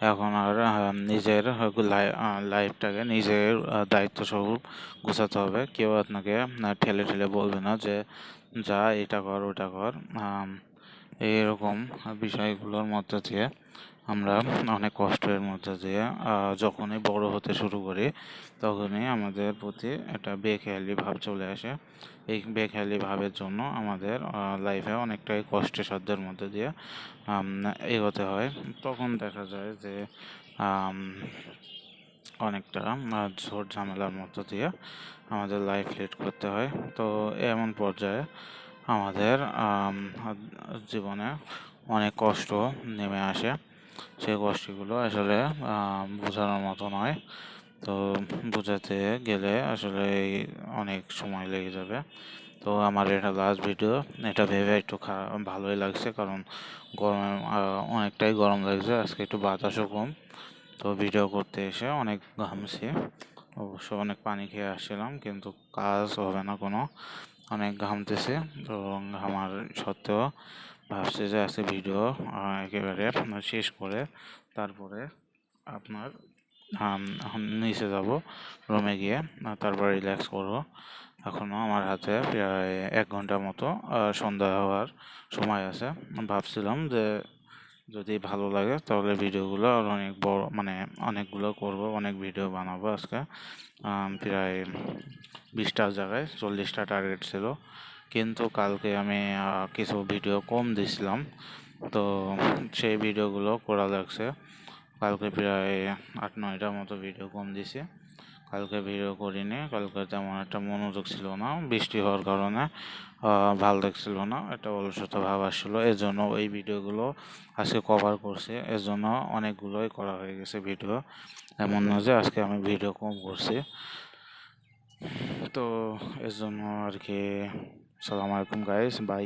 এখন আর নিজের লাইফটাকে নিজের দায়িত্ব স্বরূপ গোছাতে হবে। কেউ আপনাকে ঠেলে ঠেলে বলবে না যে, যা, এটা কর, ওটা কর। এইরকম বিষয়গুলোর মধ্যে দিয়ে আমরা অনেক কষ্টের মধ্যে দিয়ে যখনই বড় হতে শুরু করি, তখনই আমাদের প্রতি একটা বেখেয়ালি ভাব চলে আসে। এই বেখেয়ালি ভাবের জন্য আমাদের লাইফে অনেকটাই কষ্টে সাধ্যের মধ্যে দিয়ে এগোতে হয়। তখন দেখা যায় যে অনেকটা ঝোট ঝামেলার মধ্য দিয়ে আমাদের লাইফ লিড করতে হয়। তো এমন পর্যায়ে আমাদের জীবনে অনেক কষ্ট নেমে আসে। সেই কষ্টগুলো আসলে বোঝানোর মতো নয়। তো বোঝাতে গেলে আসলে অনেক সময় লেগে যাবে। তো আমার এটা লাস্ট ভিডিও এটা ভেবে একটু ভালোই লাগছে কারণ গরমে অনেকটাই গরম লাগছে। আজকে একটু বাতাসও কম। তো ভিডিও করতে এসে অনেক ঘামছি। অবশ্য অনেক পানি খেয়ে আসছিলাম, কিন্তু কাজ হবে না কোনো। অনেক ঘামতেছে, তো ঘামার সত্ত্বেও ভাবছি যে আজকে ভিডিও একেবারে শেষ করে তারপরে আপনার নিচে যাব রুমে গিয়ে তারপর রিল্যাক্স করব। এখনও আমার হাতে প্রায় এক ঘণ্টা মতো সন্ধ্যা হওয়ার সময় আছে। ভাবছিলাম যে যদি ভালো লাগে, তাহলে ভিডিওগুলো আর অনেক বড় মানে অনেকগুলো করব, অনেক ভিডিও বানাবো আজকে। প্রায় বিশটার জায়গায়, চল্লিশটা টার্গেট ছিল। কিন্তু কালকে আমি কিছু ভিডিও কম দিছিলাম। তো সেই ভিডিওগুলো করা লাগছে। কালকে প্রায় আট, নয়টার মতো ভিডিও কম দিছি। কালকে ভিডিও করিনি, কালকে তেমন একটা মনোযোগ ছিল না, বৃষ্টি হওয়ার কারণে ভালো লাগছিল না, একটা অলসতা ভাব আসছিল এর জন্য ওই ভিডিওগুলো আজকে কভার করছি এর জন্য অনেকগুলোই করা হয়ে গেছে ভিডিও এমন না যে আজকে আমি ভিডিও কম করছি। তো এর জন্য আর কি, সালাম আলাইকুম গাইস বাই